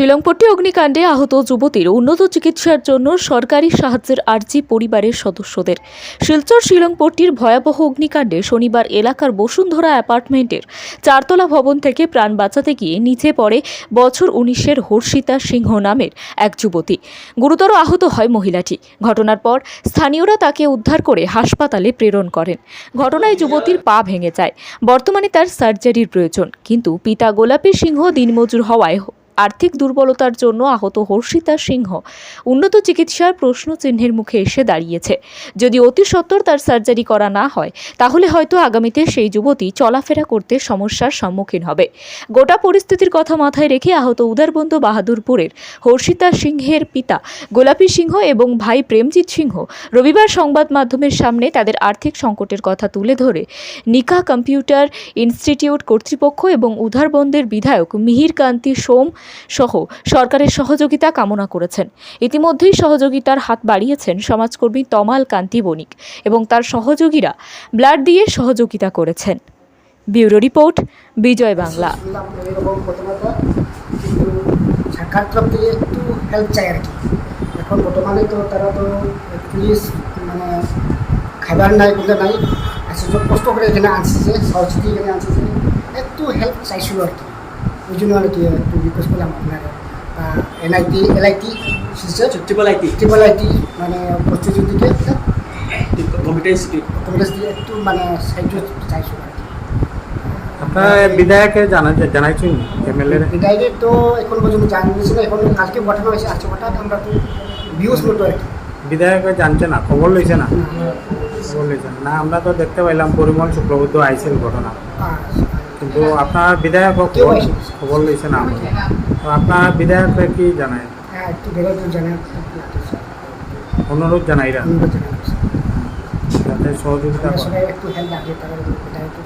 শিলংপট্টি অগ্নিকাণ্ডে আহত যুবতীর উন্নত চিকিৎসার জন্য সরকারি সাহায্যের আর্জি পরিবারের সদস্যদের। শিলচর শিলংপট্টির ভয়াবহ অগ্নিকাণ্ডে শনিবার এলাকার বসুন্ধরা অ্যাপার্টমেন্টের চারতলা ভবন থেকে প্রাণ বাঁচাতে গিয়ে নিচে পড়ে বছর উনিশের হর্ষিতা সিংহ নামের এক যুবতী। গুরুতর আহত হয় মহিলাটি। ঘটনার পর স্থানীয়রা তাকে উদ্ধার করে হাসপাতালে প্রেরণ করেন। ঘটনায় যুবতীর পা ভেঙে যায়। বর্তমানে তার সার্জারির প্রয়োজন। কিন্তু পিতা গোলাপী সিংহ দিনমজুর হওয়ায় আর্থিক দুর্বলতার জন্য আহত হর্ষিতা সিংহ। উন্নত চিকিৎসার প্রশ্ন চিহ্নের মুখে এসে দাঁড়িয়েছে। যদি অতি সত্বর তার সার্জারি করা না হয়, তাহলে হয়তো আগামীতে সেই যুবতী চলাফেরা করতে সমস্যার সম্মুখীন হবে। গোটা পরিস্থিতির কথা মাথায় রেখে আহত উদারবন্ধু বাহাদুরপুরের হর্ষিতা সিংহের পিতা গোলাপী সিংহ এবং ভাই প্রেমজিৎ সিংহ রবিবার সংবাদ মাধ্যমের সামনে তাদের আর্থিক সংকটের কথা তুলে ধরে। নিকা কম্পিউটার ইনস্টিটিউট কর্তৃপক্ষ এবং উধারবন্দের বিধায়ক মিহির কান্তি সোম সহ সরকারের সহযোগিতা কামনা করেছেন। ইতিমধ্যেই সহযোগিতার হাত বাড়িয়েছেন সমাজকর্মী তমাল কান্তি বণিক এবং তার সহযোগীরা ব্লাড দিয়ে সহযোগিতা করেছেন। Bureau report, Bijoy Bangla. এখন বর্তমানে তো তারা তো পুলিশ মানে খাবার নাই বলে নাই কষ্ট করে এখানে আনছে যে সহযোগী এখানে আনছে একটু হেল্প চাইছিল আর কি। ওই জন্য আর কি একটু রিকোয়েস্ট করলাম আপনার NIT LIT triple IT triple IT মানে প্রস্তুতির দিকে কম্পিউটার ইনস্টিটিউট দিয়ে একটু মানে সাহায্য চাইছিল আর কি। আপনারা বিধায়কে জানা জানাইছেন এমএলএ ডাইরেক্ট তো এখন পর্যন্ত এখন কালকে ঘটনা হয়েছে আজকে হঠাৎ আমরা তো ভিউজ মতো আর কি। বিধায়কে জানছে না খবর লইছে না? খবর লইছে না। আমরা তো দেখতে পাইলাম পরিমল শুক্রবুদ্ধ আইছিল ঘটনা। আর কিন্তু আপনার বিধায়ক কেউ খবর আইসে। খবর লইছে না আমরা। তো আপনার বিধায়ককে কি জানায় হ্যাঁ একটু বেরোয় জানা অনুরোধ জানাইরা অনুরোধ জানাচ্ছি যাতে সহযোগিতা করে আসলে একটু হেল্প লাগে তারা এটা একটু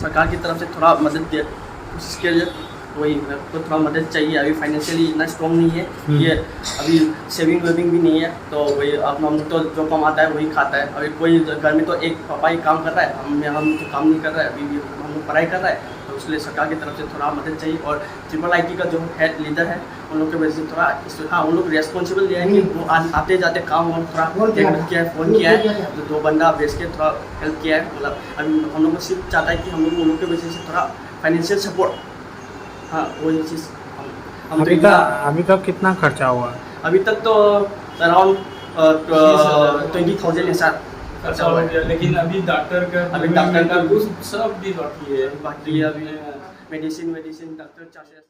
सरकार की तरफ से थोड़ा मदद दे कोशिश किया जाए वही मेरे को थोड़ा मदद चाहिए अभी फाइनेंशियली इतना स्ट्रॉन्ग नहीं है हम्म। ये अभी सेविंग वेविंग भी नहीं है तो वही अब हम तो जो कमाता है वही खाता है। अभी कोई घर में तो एक पापा ही काम कर रहा है हम हम तो काम नहीं कर रहा है अभी भी हम लोग पढ़ाई कर रहा है तो इसलिए सरकार की तरफ़ से थोड़ा मदद चाहिए और ट्रिपल आई का जो हेड लीडर है उन लोग की वजह से थोड़ा हाँ उन लोग रेस्पॉन्सिबल दिया है कि वो आ- आते जाते काम और थोड़ा किया है। फ़ोन किया है तो दो बंदा बेच के थोड़ा हेल्प किया है मतलब अभी हम लोग सिर्फ़ चाहता है कि हम लोग उन लोग की वजह से थोड़ा फाइनेंशियल सपोर्ट हाँ वही चीज़ हम हम अभी तक अभी तक कितना खर्चा हुआ? अभी तक तो अराउंड ट्वेंटी थाउज़ेंड ऐसा खर्चा हो। गया लेकिन अभी डॉक्टर का अभी डॉक्टर का कुछ सब भी बाकी है। बाकी है अभी मेडिसिन मेडिसिन डॉक्टर चार्जेस